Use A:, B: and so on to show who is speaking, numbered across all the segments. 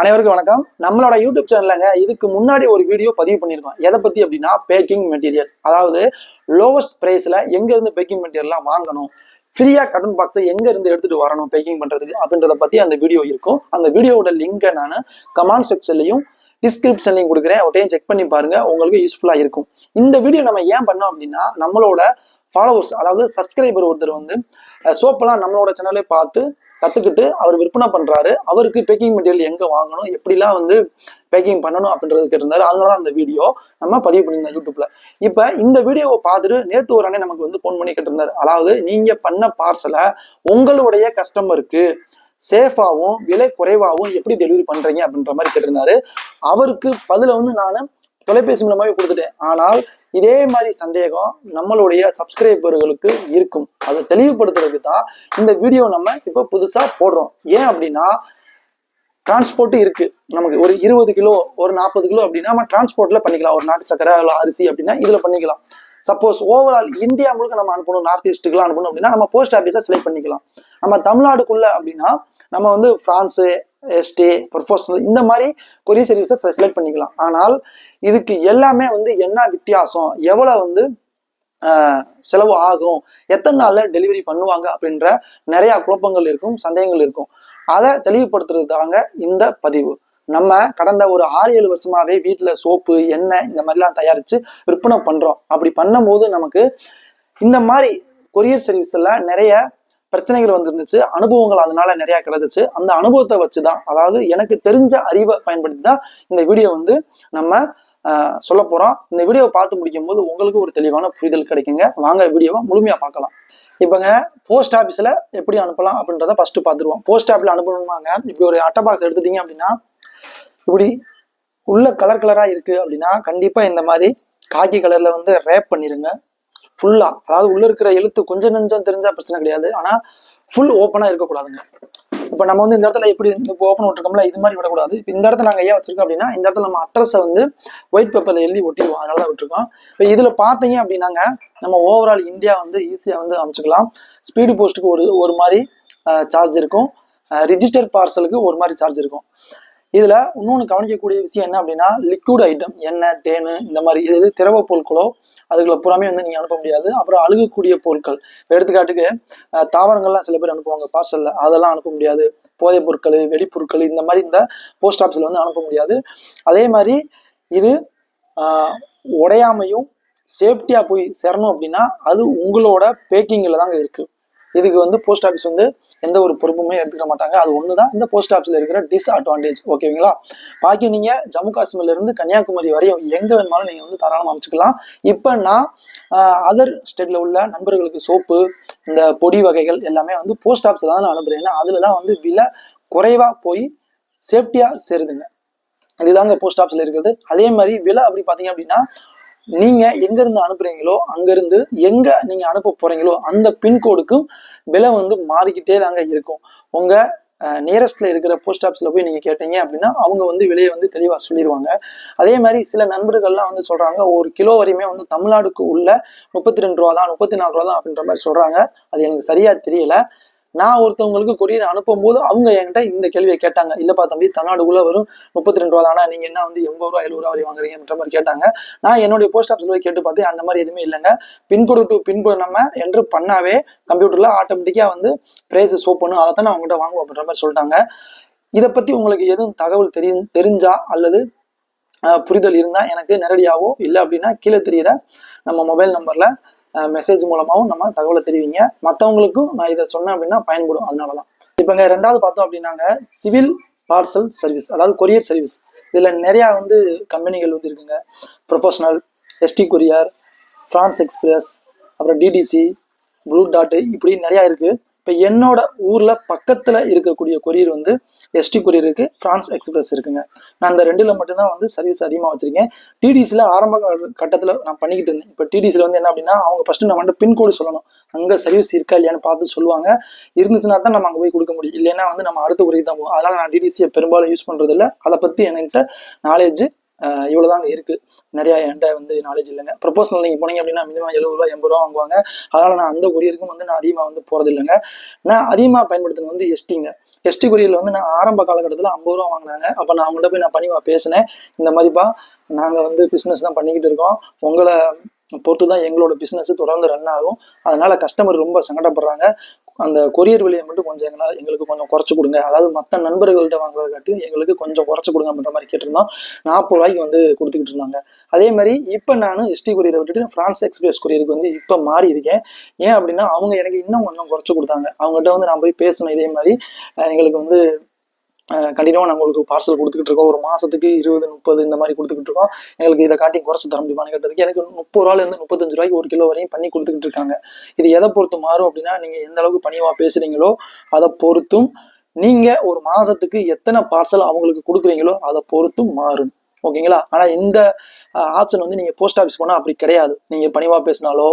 A: அனைவருக்கும் வணக்கம். நம்மளோட யூடியூப் சேனல்லங்க இதுக்கு முன்னாடி ஒரு வீடியோ பதிவு பண்ணியிருக்கோம். எதை பத்தி அப்படின்னா பேக்கிங் மெட்டீரியல் அதாவது லோவஸ்ட் பிரைஸ்ல எங்க இருந்து பேக்கிங் மெட்டீரியல்லாம் வாங்கணும்? ஃப்ரீயா கடன் பாக்ஸை எங்க இருந்து எடுத்துட்டு வரணும் பேக்கிங் பண்றதுக்கு? அப்படின்றத பத்தி அந்த வீடியோ இருக்கும். அந்த வீடியோவோட லிங்கை நான் கமெண்ட் செக்ஷன்லையும் டிஸ்கிரிப்ஷன்லையும் கொடுக்குறேன். ஒட்டையும் செக் பண்ணி பாருங்க. உங்களுக்கு யூஸ்ஃபுல்லா இருக்கும். இந்த வீடியோ நம்ம ஏன் பண்ணோம் அப்படின்னா நம்மளோட ஃபாலோவர்ஸ் அதாவது சப்ஸ்கிரைபர் ஒருத்தர் வந்து சோப்பெல்லாம் நம்மளோட சேனலே பார்த்து கத்துக்கிட்டு அவர் விற்பனை பண்றாரு. அவருக்கு பேக்கிங் மெட்டீரியல் எங்க வாங்கணும் எப்படிலாம் வந்து பேக்கிங் பண்ணணும் அப்படின்றது கேட்டிருந்தாரு. அதனால தான் அந்த வீடியோ நம்ம பதிவு பண்ணியிருந்தோம் யூடியூப்ல இப்ப இந்த வீடியோவை பார்த்துட்டு நேத்து ஒரு அண்ணன் நமக்கு வந்து ஃபோன் பண்ணி கேட்டிருந்தாரு. அதாவது நீங்க பண்ண பார்சலை உங்களுடைய கஸ்டமருக்கு சேஃபாகவும் விலை குறைவாகவும் எப்படி டெலிவரி பண்றீங்க அப்படின்ற மாதிரி கேட்டிருந்தாரு. அவருக்கு பதில வந்து நான் தொலைபேசி மூலமாவே கொடுத்துட்டேன். ஆனால் இதே மாதிரி சந்தேகம் நம்மளுடைய சப்ஸ்கிரைபர்களுக்கு இருக்கும். அதை தெளிவுபடுத்துறதுக்கு தான் இந்த வீடியோ நம்ம இப்போ புதுசாக போடுறோம். ஏன் அப்படின்னா டிரான்ஸ்போர்ட் இருக்கு. நமக்கு ஒரு இருபது கிலோ ஒரு நாற்பது கிலோ அப்படின்னா நம்ம டிரான்ஸ்போர்ட்ல பண்ணிக்கலாம். ஒரு நாட்டு சக்கரை இல்லை அரிசி அப்படின்னா இதுல பண்ணிக்கலாம். சப்போஸ் ஓவரால் இந்தியா முழுக்க நம்ம அனுப்பணும் நார்த் ஈஸ்ட்டுக்குலாம் அனுப்பணும் அப்படின்னா நம்ம போஸ்ட் ஆஃபீஸை செலக்ட் பண்ணிக்கலாம். நம்ம தமிழ்நாடுக்குள்ள அப்படின்னா நம்ம வந்து பிரான்ஸு எஸ்டே ப்ரொஃபஷனல் இந்த மாதிரி கொரியர் சர்வீஸை செலக்ட் பண்ணிக்கலாம். ஆனால் இதுக்கு எல்லாமே வந்து என்ன வித்தியாசம்? எவ்வளோ வந்து ஆஹ், செலவு ஆகும்? எத்தனை நாள்ல டெலிவரி பண்ணுவாங்க? அப்படின்ற நிறைய குழப்பங்கள் இருக்கும் சந்தேகங்கள் இருக்கும். அதை தெளிவுபடுத்துறதுக்காக இந்த பதிவு. நம்ம கடந்த ஒரு ஆறு ஏழு வருஷமாவே வீட்டுல சோப்பு எண்ணெய் இந்த மாதிரிலாம் தயாரிச்சு விற்பனை பண்றோம். அப்படி பண்ணும்போது நமக்கு இந்த மாதிரி கொரியர் சர்வீஸ்ல நிறைய பிரச்சனைகள் வந்துருந்துச்சு. அனுபவங்கள் அதனால நிறைய கிடைச்சிச்சு. அந்த அனுபவத்தை வச்சுதான் அதாவது எனக்கு தெரிஞ்ச அறிவை பயன்படுத்தி தான் இந்த வீடியோ வந்து நம்ம சொல்ல போறோம். இந்த வீடியோவை பார்த்து முடிக்கும் போது உங்களுக்கு ஒரு தெளிவான புரிதல் கிடைக்குங்க. வாங்க வீடியோவை முழுமையா பார்க்கலாம். இப்போங்க போஸ்ட் ஆஃபீஸில் எப்படி அனுப்பலாம் அப்படின்றத ஃபஸ்ட்டு பார்த்துருவோம். போஸ்ட் ஆஃபீஸில் அனுப்பணுமாங்க இப்படி ஒரு அட்டை பாக்ஸ் எடுத்துட்டீங்க அப்படின்னா இப்படி உள்ள கலர் கலரா இருக்கு அப்படின்னா கண்டிப்பாக இந்த மாதிரி காக்கி கலர்ல வந்து ரேப் பண்ணிடுங்க ஃபுல்லாக அதாவது உள்ள இருக்கிற எழுத்து கொஞ்சம் நெஞ்சம் தெரிஞ்சா பிரச்சனை கிடையாது. ஆனா ஃபுல் ஓப்பனாக இருக்கக்கூடாதுங்க. இப்போ நம்ம வந்து இந்த இடத்துல எப்படி இப்போ ஓப்பன் விட்டுருக்கோம்ல இது மாதிரி விடக்கூடாது. இப்போ இந்த இடத்துல நாங்கள் ஏன் வச்சிருக்கோம் அப்படின்னா இந்த இடத்துல நம்ம அட்ரஸை வந்து ஒயிட் பேப்பர்ல எழுதி ஒட்டிடுவோம். அதனால தான் விட்டுருக்கோம். இப்போ இதில் பார்த்தீங்க அப்படின்னாங்க நம்ம ஓவரால் இந்தியா வந்து ஈஸியாக வந்து அமைச்சுக்கலாம். ஸ்பீடு போஸ்ட்டுக்கு ஒரு ஒரு மாதிரி சார்ஜ் இருக்கும். ரிஜிஸ்டர் பார்சலுக்கு ஒரு மாதிரி சார்ஜ் இருக்கும். இதுல இன்னொன்று கவனிக்கக்கூடிய விஷயம் என்ன அப்படின்னா லிக்விட் ஐட்டம் எண்ணெய் தேன் இந்த மாதிரி இது திரவ பொருட்களோ அதுக்குள்ள புறாமே வந்து நீங்க அனுப்ப முடியாது. அப்புறம் அழுகக்கூடிய பொருட்கள். எடுத்துக்காட்டுக்கு தாவரங்கள்லாம் சில பேர் அனுப்புவாங்க பார்சல்ல அதெல்லாம் அனுப்ப முடியாது. போதைப் பொருட்கள் வெடிப்பொருட்கள் இந்த மாதிரி இந்த போஸ்ட் ஆஃபீஸ்ல வந்து அனுப்ப முடியாது. அதே மாதிரி இது ஆஹ், உடையாமையும் சேஃப்டியா போய் சேரணும் அப்படின்னா அது உங்களோட பேக்கிங்ல தாங்க இருக்கு. இதுக்கு வந்து போஸ்ட் ஆஃபீஸ் வந்து எந்த ஒரு பொறுப்புமே எடுத்துக்க மாட்டாங்க. அது ஒண்ணுதான். இந்த போஸ்ட் ஆஃபீஸில் இருக்கிற டிஸ்அட்வான்டேஜ் ஓகேங்களா பாக்கி நீங்க ஜம்மு காஷ்மீர்ல இருந்து கன்னியாகுமரி வரையும் எங்க வேணுமாலும் நீங்க வந்து தாராளமாக அமைச்சுக்கலாம். இப்போ நான் அதர் ஸ்டேட்ல உள்ள நண்பர்களுக்கு சோப்பு இந்த பொடி வகைகள் எல்லாமே வந்து போஸ்ட் ஆஃபீஸில் தான் நான் அனுப்புறேன். ஏன்னா அதில் தான் வந்து விலை குறைவா போய் சேஃப்டியாக சேருதுங்க. இதுதாங்க போஸ்ட் ஆஃபீஸில் இருக்கிறது. அதே மாதிரி விலை அப்படி பாத்தீங்க அப்படின்னா நீங்க எங்க இருந்து அனுப்புறீங்களோ அங்க இருந்து எங்க நீங்க அனுப்ப போறீங்களோ அந்த பின்கோடுக்கும் விலை வந்து மாறிக்கிட்டே தாங்க இருக்கும். உங்க நியரஸ்ட்ல இருக்கிற போஸ்ட் ஆஃபீஸ்ல போய் நீங்க கேட்டீங்க அப்படின்னா அவங்க வந்து விலையை வந்து தெளிவா சொல்லிடுவாங்க அதே மாதிரி சில நண்பர்கள்லாம் வந்து சொல்றாங்க ஒரு கிலோ வரையுமே வந்து தமிழ்நாடுக்கு உள்ள முப்பத்தி ரெண்டு ரூபா தான் முப்பத்தி நாலு ரூபா தான் அப்படின்ற மாதிரி சொல்றாங்க. அது எனக்கு சரியா தெரியல. நான் ஒருத்தவங்களுக்கு கொரியர் அனுப்பும்போது அவங்க என்கிட்ட இந்த கேள்வியை கேட்டாங்க. இல்லப்பா தம்பி தமிழ்நாடுக்குள்ள வரும் முப்பத்தி ரெண்டு ரூபா தானே? நீங்க என்ன வந்து எண்பது ரூபா எழுபது ரூபா வரை வாங்குறீங்கன்ற மாதிரி கேட்டாங்க. நான் என்னுடைய போஸ்ட் ஆஃபீஸ்ல போய் கேட்டு பார்த்தேன் அந்த மாதிரி எதுவுமே இல்லைங்க. Pin code to pin code நம்ம என்ட்ரு பண்ணாவே கம்ப்யூட்டர்ல ஆட்டோமேட்டிக்கா வந்து பிரைஸ் ஷோ பண்ணும் அதை தான் நான் அவங்ககிட்ட வாங்குவோம் அப்படின்ற மாதிரி சொல்லிட்டாங்க. இதை பத்தி உங்களுக்கு எதுவும் தகவல் தெரி தெரிஞ்சா அல்லது புரிதல் இருந்தா எனக்கு நேரடியாவோ இல்லை அப்படின்னா கீழே தெரியிற நம்ம மொபைல் நம்பர்ல மெசேஜ் மூலமாகவும் நம்ம தகவலை தெரிவிங்க. மற்றவங்களுக்கும் நான் இதை சொன்னேன் அப்படின்னா பயன்படும். அதனாலதான். இப்போங்க ரெண்டாவது பார்த்தோம் அப்படின்னாங்க சிவில் பார்சல் சர்வீஸ் அதாவது கொரியர் சர்வீஸ் இதில் நிறையா வந்து கம்பெனிகள் வந்து இருக்குங்க. Professional ST courier Franch express அப்புறம் டிடிசி ப்ளூ டாட்டு இப்படி நிறையா இருக்குது இப்போ என்னோட ஊரில் பக்கத்தில் இருக்கக்கூடிய கொரியர் வந்து எஸ்டி கொரியர் இருக்குது ஃப்ரான்ஸ் எக்ஸ்பிரஸ் இருக்குங்க. நான் அந்த ரெண்டில் மட்டும்தான் வந்து சர்வீஸ் அதிகமாக வச்சுருக்கேன். டிடிசியில் ஆரம்ப கட்டத்தில் நான் பண்ணிக்கிட்டு இருந்தேன். இப்போ டிடிசியில் வந்து என்ன அப்படின்னா அவங்க ஃபஸ்ட்டு நம்ம வந்து பின்கோடு சொல்லணும். அங்கே சர்வீஸ் இருக்கா இல்லையான்னு பார்த்து சொல்லுவாங்க. இருந்துச்சுன்னா தான் நம்ம அங்கே போய் கொடுக்க முடியும். இல்லைன்னா வந்து நம்ம அடுத்த குறைக்கு தான் போகும் அதனால் நான் டிடிசியை பெரும்பாலும் யூஸ் பண்ணுறதில்ல அதை பற்றி என்கிட்ட நாலேஜ் இவ்வளவுதாங்க இருக்கு. நிறையா என்கிட்ட வந்து நாலேஜ் இல்லைங்க. ப்ரொபோசல் நீங்கள் போனீங்க அப்படின்னா மினிமம் எழுபது ரூபா எண்பது ரூபா வாங்குவாங்க. அதனால் நான் அந்த கொரியருக்கும் வந்து நான் அதிகமாக வந்து போகிறது இல்லைங்க. நான் அதிகமாக பயன்படுத்துறது வந்து எஸ்டிங்க எஸ்டி கொரியரில் வந்து நான் ஆரம்ப காலகட்டத்தில் ஐம்பது ரூபா வாங்கினாங்க. அப்போ நான் அவங்கள்ட்ட போய் நான் பணிவா பேசினேன். இந்த மாதிரிப்பா நாங்கள் வந்து பிஸ்னஸ் தான் பண்ணிக்கிட்டு இருக்கோம். உங்களை பொறுத்து தான் எங்களோட பிஸ்னஸ் தொடர்ந்து ரன் ஆகும். அதனால கஸ்டமர் ரொம்ப சங்கடப்படுறாங்க. அந்த கொரியர் விலையை மட்டும் கொஞ்சம் எங்களால் எங்களுக்கு கொஞ்சம் குறைச்சு கொடுங்க. அதாவது மற்ற நண்பர்கள்ட்ட வாங்குறத காட்டி எங்களுக்கு கொஞ்சம் குறைச்சு கொடுங்க அப்படின்ற மாதிரி கேட்டிருந்தோம். நாற்பது ரூபாய்க்கு வந்து கொடுத்துக்கிட்டு இருந்தாங்க. அதே மாதிரி இப்போ நான் எஸ்டி கொரியரை விட்டுட்டு ஃப்ரான்ஸ் எக்ஸ்பிரஸ் கொரியருக்கு வந்து இப்போ மாறி இருக்கேன். ஏன் அப்படின்னா அவங்க எனக்கு இன்னும் கொஞ்சம் குறைச்சு கொடுத்தாங்க. அவங்ககிட்ட வந்து நான் போய் பேசினேன் இதே மாதிரி எங்களுக்கு வந்து கண்டினியூவாக நாங்கள் உங்களுக்கு பார்சல் கொடுத்துக்கிட்டு இருக்கோம். ஒரு மாசத்துக்கு இருபது முப்பது இந்த மாதிரி கொடுத்துக்கிட்டு இருக்கோம். எங்களுக்கு இதை காட்டி குறைச்சி தர முடியுமான்னு கேட்டதுக்கு எனக்கு முப்பது ரூபாயில இருந்து முப்பத்தஞ்சு ரூபாய்க்கு ஒரு கிலோ வரையும் பண்ணி கொடுத்துக்கிட்டு இருக்காங்க. இது எதை பொறுத்து மாறும் அப்படின்னா நீங்க எந்த அளவுக்கு பணிவா பேசுறீங்களோ அதை பொறுத்தும் நீங்க ஒரு மாசத்துக்கு எத்தனை பார்சல் அவங்களுக்கு கொடுக்குறீங்களோ அதை பொறுத்தும் மாறும். ஓகேங்களா? ஆனால் இந்த ஆப்ஷன் வந்து நீங்கள் போஸ்ட் ஆஃபீஸ் போனால் அப்படி கிடையாது. நீங்கள் பணிவாக பேசினாலோ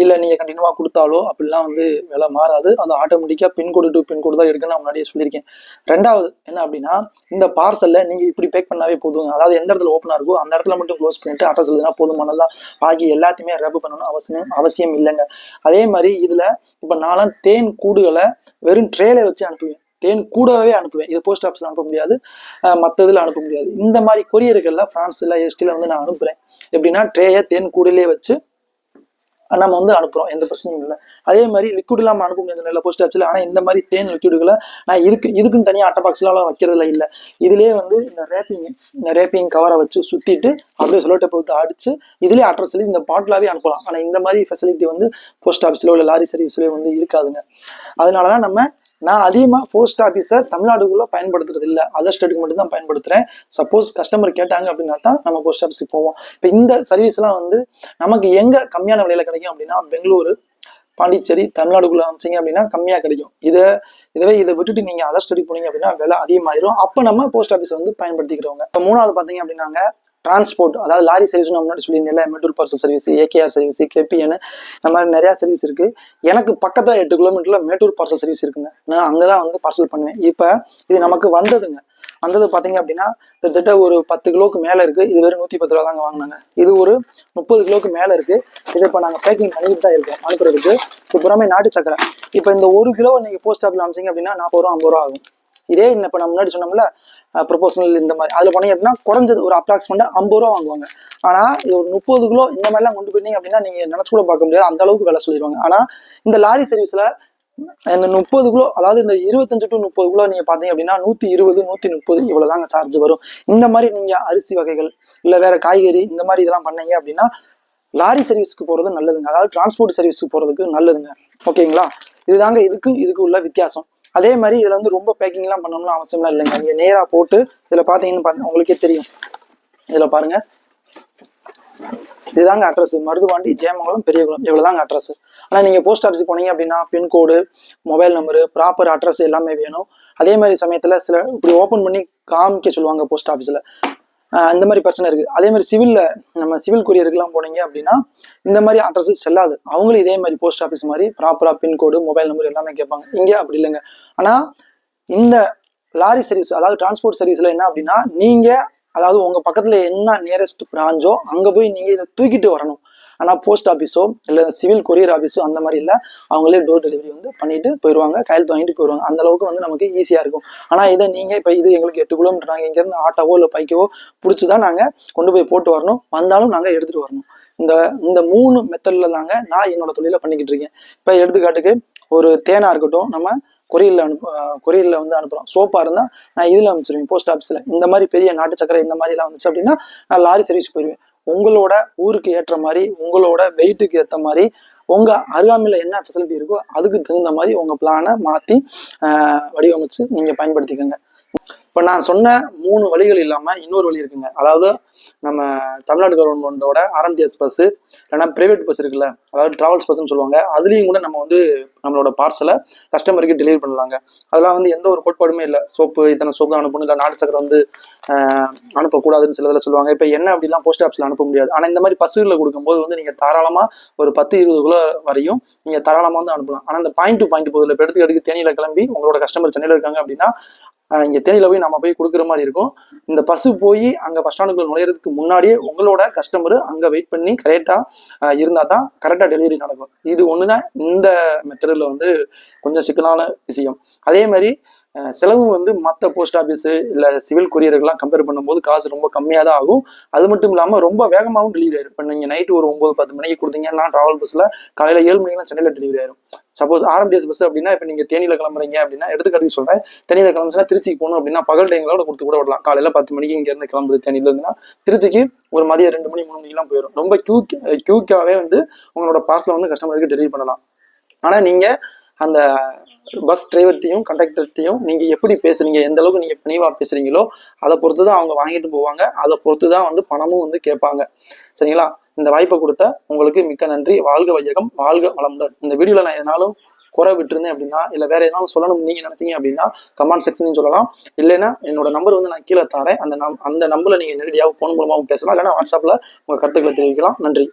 A: இல்லை நீங்கள் கண்டினியூவாக கொடுத்தாலோ அப்படிலாம் வந்து விலை மாறாது. அது ஆட்டோமேட்டிக்காக பின்கோடு டு பின்கோடு தான் எடுக்குன்னு நான் முன்னாடியே சொல்லியிருக்கேன். ரெண்டாவது என்ன அப்படின்னா இந்த பார்சலில் நீங்கள் இப்படி பேக் பண்ணாவே போதும் அதாவது எந்த இடத்துல ஓப்பனாக இருக்கோ அந்த இடத்துல மட்டும் க்ளோஸ் பண்ணிட்டு அட்ரஸ் எழுதுனா போதுமானதா ஆகி எல்லாத்தையுமே ரேப் பண்ணணும் அவசியம் அவசியம் இல்லைங்க. அதே மாதிரி இதில் இப்போ நான்லாம் தேன் கூடுகளை வெறும் ட்ரேல வச்சு அனுப்புவேன். தேன் கூடவே அனுப்புவேன். இது போஸ்ட் ஆஃபீஸில் அனுப்ப முடியாது. மற்ற இதில் அனுப்ப முடியாது. இந்த மாதிரி கொரியர்கள்ல ஃப்ரான்ஸில் எஸ்டியில் வந்து நான் அனுப்புகிறேன் எப்படின்னா ட்ரேயை தேன் கூடையிலே வச்சு நம்ம வந்து அனுப்புகிறோம் எந்த பிரச்சனையும் இல்லை. அதே மாதிரி லிக்விட் இல்லாமல் அனுப்ப முடியாது நல்ல போஸ்ட் ஆஃபீஸில் ஆனால் இந்த மாதிரி தேன் லிக்விடுகளை நான் இருக்கு இதுக்குன்னு தனியாக அட்டை பாக்ஸ்லாம் வைக்கிறதுல இல்லை. இதுலேயே வந்து இந்த ரேப்பிங் இந்த ரேப்பிங் கவரை வச்சு சுற்றிட்டு அப்படியே சொல்லட்டை பொறுத்து அடிச்சு இதுலேயே அட்ரஸ் இந்த பாட்டிலாகவே அனுப்பலாம். ஆனால் இந்த மாதிரி ஃபெசிலிட்டி வந்து போஸ்ட் ஆஃபீஸில் இல்லை லாரி சர்வீஸ்லேயோ வந்து இருக்காதுங்க. அதனால தான் நம்ம நான் அதிகமாக போஸ்ட் ஆஃபீஸை தமிழ்நாடுக்குள்ள பயன்படுத்துறது இல்லை. அதர் ஸ்டேட்டுக்கு மட்டும் தான் பயன்படுத்துறேன். சப்போஸ் கஸ்டமர் கேட்டாங்க அப்படின்னா தான் நம்ம போஸ்ட் ஆஃபீஸுக்கு போவோம். இப்போ இந்த சர்வீஸ்லாம் வந்து நமக்கு எங்க கம்மியான விலையில கிடைக்கும் அப்படின்னா பெங்களூரு பாண்டிச்சேரி தமிழ்நாடுக்குள்ளே அமைச்சிங்க அப்படின்னா கம்மியாக கிடைக்கும். இதை இதுவே இதை விட்டுட்டு நீங்க அதர் ஸ்டடி போனீங்க அப்படின்னா விலை அதிகமாயிரும். அப்போ நம்ம போஸ்ட் ஆஃபீஸை வந்து பயன்படுத்திக்கிறவங்க. இப்போ மூணாவது பார்த்தீங்க அப்படின்னாங்க டிரான்ஸ்போர்ட் அதாவது லாரி சர்வீஸ் நான் முன்னாடி சொல்லியிருந்தேன் Mettur parcel service AKR service KPN இந்த மாதிரி நிறையா சர்வீஸ் இருக்கு. எனக்கு பக்கத்தில் எட்டு கிலோமீட்டரில் மேட்டூர் பார்சல் சர்வீஸ் இருக்குங்க. நான் அங்கே தான் வந்து பார்சல் பண்ணுவேன். இப்போ இது நமக்கு வந்ததுங்க. வந்தது பார்த்தீங்க அப்படின்னா கிட்டத்தட்ட ஒரு பத்து கிலோக்கு மேலே இருக்கு. இது வெறும் நூற்றி பத்து ரூபா தாங்க வாங்கினாங்க. இது ஒரு முப்பது கிலோக்கு மேலே இருக்கு. இதை இப்போ நாங்கள் பேக்கிங் பண்ணிட்டு தான் இருக்கோம். அனுப்புறதுக்கு இப்போ புறமே நாட்டு சக்கரை. இப்போ இந்த ஒரு கிலோ நீங்கள் போஸ்ட் ஆஃபீஸில் அமைச்சிங்க அப்படின்னா நாற்பது ரூபா ஐம்பது ரூபா ஆகும். இதே இப்போ நான் முன்னாடி சொன்னோம்ல ப்ரொபோஷனல் இந்த மாதிரி. அதில் போனீங்க அப்படின்னா குறைஞ்சது ஒரு அப்ராக்சிமேட்டாக ஐம்பது ரூபா வாங்குவாங்க. ஆனால் இது ஒரு முப்பது கிலோ இந்த மாதிரிலாம் கொண்டு போயிட்டீங்க அப்படின்னா நீங்கள் நினச்சி கூட பார்க்க முடியாது. அந்த அளவுக்கு விலை சொல்லிடுவாங்க. ஆனால் இந்த லாரி சர்வீஸில் இந்த முப்பது கிலோ அதாவது இந்த இருபத்தஞ்சு டு முப்பது கிலோ நீங்க பாத்தீங்க அப்படின்னா நூத்தி இருபது நூத்தி முப்பது இவ்வளவுதாங்க சார்ஜ் வரும். இந்த மாதிரி நீங்க அரிசி வகைகள் இல்ல வேற காய்கறி இந்த மாதிரி இதெல்லாம் பண்ணீங்க அப்படின்னா லாரி சர்வீஸ்க்கு போறது நல்லதுங்க. அதாவது டிரான்ஸ்போர்ட் சர்வீஸ்க்கு போறதுக்கு நல்லதுங்க. ஓகேங்களா இதுதாங்க இதுக்கு இதுக்கு உள்ள வித்தியாசம். அதே மாதிரி இதுல வந்து ரொம்ப பேக்கிங் எல்லாம் பண்ணணும்னு அவசியம்லாம் இல்லைங்க. நீங்க நேரா போட்டு இதுல பாத்தீங்கன்னு பாத்தீங்க உங்களுக்கே தெரியும். இதுல பாருங்க. இதுதாங்க அட்ரஸ் மருதுபாண்டி ஜெயமங்கலம் பெரியகுளம். இவ்வளவுதாங்க அட்ரஸ் ஆனா நீங்க போஸ்ட் ஆஃபீஸ் போனீங்க அப்படின்னா pin code mobile number proper address எல்லாமே வேணும். அதே மாதிரி சமயத்துல சில இப்படி ஓபன் பண்ணி காமிக்க சொல்லுவாங்க போஸ்ட் ஆஃபீஸ்ல அந்த மாதிரி பிரச்சனை இருக்குது அதே மாதிரி சிவில்ல நம்ம சிவில் கொரியருக்குலாம் போனீங்க அப்படின்னா இந்த மாதிரி அட்ரஸ் செல்லாது. அவங்களும் இதே மாதிரி போஸ்ட் ஆஃபீஸ் மாதிரி ப்ராப்பரா பின்கோடு மொபைல் நம்பர் எல்லாமே கேட்பாங்க. இங்கே அப்படி இல்லைங்க. ஆனா இந்த லாரி சர்வீஸ் அதாவது டிரான்ஸ்போர்ட் சர்வீஸ்ல என்ன அப்படின்னா நீங்க அதாவது உங்க பக்கத்துல என்ன நியரஸ்ட் பிராஞ்சோ அங்க போய் நீங்க இதை தூக்கிட்டு வரணும். ஆனால் போஸ்ட் ஆஃபீஸோ இல்லை சிவில் கொரியர் ஆஃபீஸோ அந்த மாதிரி இல்லை. அவங்களே டோர் டெலிவரி வந்து பண்ணிட்டு போயிடுவாங்க கையெழுத்து வாங்கிட்டு போயிடுவாங்க அந்த அளவுக்கு வந்து நமக்கு ஈஸியாக இருக்கும். ஆனால் இதை நீங்கள் இப்போ இது எங்களுக்கு எட்டு கிலோமீட்டர் நாங்கள் இங்கேருந்து ஆட்டோவோ ஆட்டோவோ பைக்கோவோ பைக்கவோ பிடிச்சிதான் நாங்கள் கொண்டு போய் போட்டு வரணும். வந்தாலும் நாங்கள் எடுத்துகிட்டு வரணும். இந்த இந்த மூணு மெத்தடில் தாங்க நான் என்னோட தொழிலை பண்ணிக்கிட்டு இருக்கேன். இப்போ எடுத்துக்காட்டுக்கு ஒரு தேனா இருக்கட்டும் நம்ம கொரியரில் அனுப்பு கொரியரில் வந்து அனுப்புகிறோம் சோப்பாக இருந்தால் நான் இதில் அனுப்பிச்சிருவேன் போஸ்ட் ஆஃபீஸில் இந்த மாதிரி பெரிய நாட்டு சக்கரை இந்த மாதிரிலாம் வந்துச்சு அப்படின்னா நான் லாரி சர்வீஸ் போயிடுவேன் உங்களோட ஊருக்கு ஏற்ற மாதிரி உங்களோட வெயிட்டுக்கு ஏற்ற மாதிரி உங்க அருகாமையில் என்ன ஃபெசிலிட்டி இருக்கோ அதுக்கு தகுந்த மாதிரி உங்க பிளானை மாற்றி வடிவமைச்சு நீங்க பயன்படுத்திக்கோங்க. இப்போ நான் சொன்ன மூணு வழிகள் இல்லாமல் இன்னொரு வழி இருக்குங்க. அதாவது நம்ம தமிழ்நாடு கவர்மெண்டோட ஆர்எம்டிஎஸ் பஸ் இல்லைன்னா பிரைவேட் பஸ் இருக்குல்ல அதாவது டிராவல்ஸ் பஸ்ன்னு சொல்லுவாங்க. அதுலேயும் கூட நம்ம வந்து நம்மளோட பார்சலை கஸ்டமருக்கு டெலிவரி பண்ணலாங்க. அதெல்லாம் வந்து எந்த ஒரு கோட்பாடுமே இல்லை. சோப்பு இத்தனை சோப்பு தான் அனுப்பணும் இல்லை நாட்டு சக்கரை வந்து அனுப்பக்கூடாதுன்னு சிலதில் சொல்லுவாங்க. இப்போ என்ன அப்படிலாம் போஸ்ட் ஆஃபீஸில் அனுப்ப முடியாது. ஆனால் இந்த மாதிரி பஸ்ஸுகளில் கொடுக்கும்போது வந்து நீங்கள் தாராளமாக ஒரு பத்து இருபது கிலோ வரையும் நீங்கள் தாராளமாக வந்து அனுப்பலாம். ஆனால் இந்த பாயிண்ட் டு பாயிண்ட் போதில் இப்போ எடுத்துக்கிட்டு தேனியில் கிளம்பி உங்களோட கஸ்டமர் சென்னையில் இருக்காங்க அப்படின்னா இங்கே தேனியில் போய் நம்ம போய் கொடுக்குற மாதிரி இருக்கும். இந்த பஸ்ஸு போய் அங்கே பஸ் ஸ்டாண்டுக்குள்ள நுழையிறதுக்கு முன்னாடியே உங்களோட கஸ்டமர் அங்கே வெயிட் பண்ணி கரெக்டாக இருந்தால் தான் கரெக்டாக டெலிவரி நடக்கும். இது ஒன்று தான் இந்த மெத்தடில் வந்து கொஞ்சம் சிக்கலான விஷயம். அதே மாதிரி செலவு வந்து மற்ற போஸ்ட் ஆஃபீஸு இல்லை சிவில் கொரியர்கள்லாம் கம்பேர் பண்ணும்போது காசு ரொம்ப கம்மியாக தான் ஆகும். அது மட்டும் இல்லாமல் ரொம்ப வேகமாகவும் டெலிவரி ஆயிரும். இப்போ நீங்கள் நைட்டு ஒரு ஒம்பது பத்து மணிக்கு கொடுத்தீங்கன்னா ட்ராவல் பஸ்ஸில் காலையில் ஏழு மணிக்கெலாம் சென்னையில் டெலிவரி ஆயிரும். சப்போஸ் ஆர்எம்டிஎஸ் பஸ் அப்படின்னா இப்போ நீங்கள் தேனியில் கிளம்புறீங்க அப்படின்னா எடுத்துக்காட்டுக்கு சொல்கிறேன் தேனியில் கிளம்புச்சுன்னா திருச்சிக்கு போகணும் அப்படின்னா பகல் டைங்களோட கொடுத்து கூட விடலாம். காலையில் பத்து மணிக்கு இங்கேருந்து கிளம்புது தேனியில் இருந்துன்னா திருச்சிக்கு ஒரு மதியம் ரெண்டு மணி மூணு மணிக்கெல்லாம் போயிடும் ரொம்ப கியூக் க்யூக்காகவே வந்து உங்களோட பார்சலை வந்து கஸ்டமருக்கு டெலிவரி பண்ணலாம். ஆனால் நீங்கள் அந்த பஸ் டிரைவர்ட்டையும் கண்டக்டர்ட்டையும் நீங்கள் எப்படி பேசுகிறீங்க எந்த அளவுக்கு நீங்கள் பணிவாக பேசுகிறீங்களோ அதை பொறுத்து தான் அவங்க வாங்கிட்டு போவாங்க. அதை பொறுத்து தான் வந்து பணமும் வந்து கேட்பாங்க. சரிங்களா? இந்த வாய்ப்பை கொடுத்த உங்களுக்கு மிக்க நன்றி. வாழ்க வையகம் வாழ்க வளமுடன் இந்த வீடியோவில் நான் எதனாலும் குறை விட்டுருந்தேன் அப்படின்னா இல்லை வேற எதனாலும் சொல்லணும் நீங்கள் நினச்சிங்க அப்படின்னா கமெண்ட் செக்ஷன் சொல்லலாம். இல்லைன்னா என்னோட நம்பர் வந்து நான் கீழே தரேன். அந்த நம் அந்த நம்பரில் நீங்கள் நேரடியாக ஃபோன் மூலமாகவும் பேசலாம். இல்லைன்னா வாட்ஸ்அப்பில் உங்கள் கருத்துக்களை தெரிவிக்கலாம். நன்றி.